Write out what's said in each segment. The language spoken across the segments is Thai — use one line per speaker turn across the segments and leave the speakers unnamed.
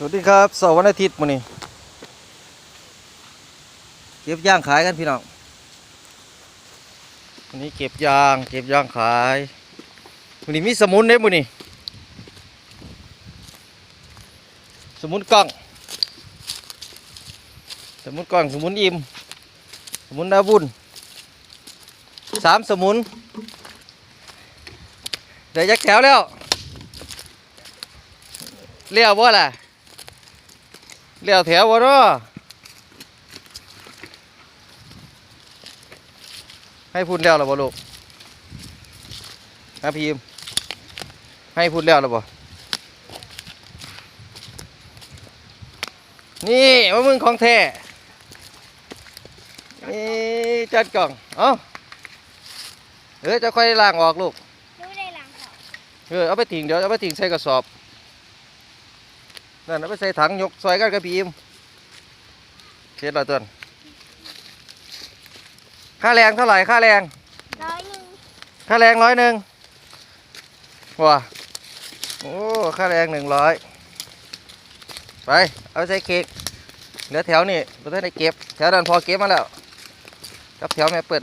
สวัสดีครับเสาร์วันอาทิตย์มื้อนี้เก็บย่างขายกันพี่น้องวันนี้เก็บยางเก็บยางขายมื้อนี้มีสมุนเด้มื้อนี้สมุนกล้อง สมุนกล้องสมุนอิ่มสมุนดาบุญสามสมุนเดี๋ยวยักแถวแล้วเลี้ยวบ่ล่ะ เลี้ยวแถววะเนาะให้พูดแล้วหรอบ่ลูกนะพีมให้พูดแล้วหรอบ่นี่ว่ามึงของแท้นี่จัดกล่องเอ้าเออจะค่อยล้างออกลูก
รู้ได้หลังเขา
เออเอาไปทิ้งเดี๋ยวเอาไปทิ้งใส่กระสอบ นั่นเอาไปใส่ถังยกซอยกันกับพีมเสร็จแล้วตัวนั้นค่าแรงเท่าไหร่ค่าแรง
ร้อยหนึ่ง
ค่าแรงร้อยหนึ่งว้าโอ้ค่าแรงหนึ่งร้อยไปเอาไปใส่เค้กเหลือแถวนี่เราได้เก็บ แถวนั้นพอเก็บมาแล้วกับแถวแม่เปิด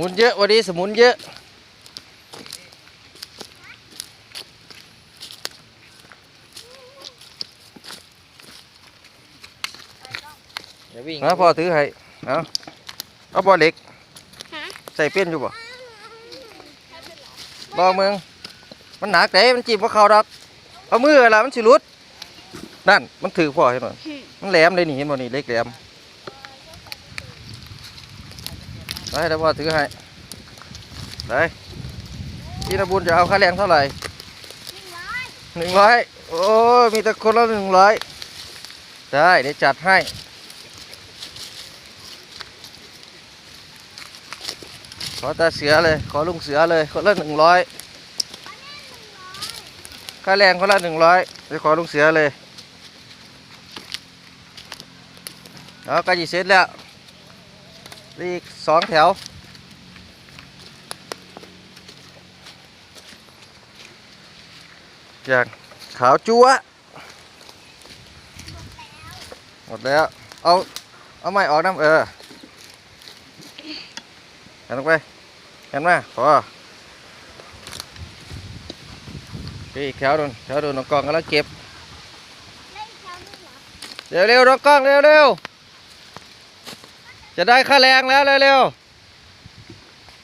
มุนเยอะวันนี้สมุนเยอะ
อย่าวิ่ง
นะพ่อถือให้เอาเอาบอเหล็ก
ฮะ
ใส่เป็นอยู่บ่บอเมืองมันหนักเด้มันจีบว่าเขาดอกเอามือละมันสิหลุดนั่นมันถือพ่อเห็นบ่มันแหลมเลยนี่เห็นบ่นี่เล็กแหลม ไปเดี๋ยวพ่อถือให้ไปพี่นบุญจะเอาค่าแรงเท่าไหร่
หนึ่งร้อย
หนึ่งร้อยโอ้ยมีแต่คนละหนึ่งร้อยได้เดี๋ยวจัดให้ขอตาเสือเลย ขอลุงเสือเลย คนละหนึ่งร้อยค่าแรงคนละหนึ่งร้อยเดี๋ยวขอลุงเสือเลยเอาใกล้จะเสร็จแล้ว ออีกสองแถว จากขาวจั๊วะหมดแล้ว เอา เอาไม้ออกน้ำเออเห็นลงไปเห็นไหมพออีกแถวนึงแถวนึงน้องกล้องกำลังเก็บ
ได้อีกแถวหนึงเหรอ
เร็วเร็วๆน้องกล้องเร็วเร็วๆ จะได้ค่าแรงแล้วเร็วๆ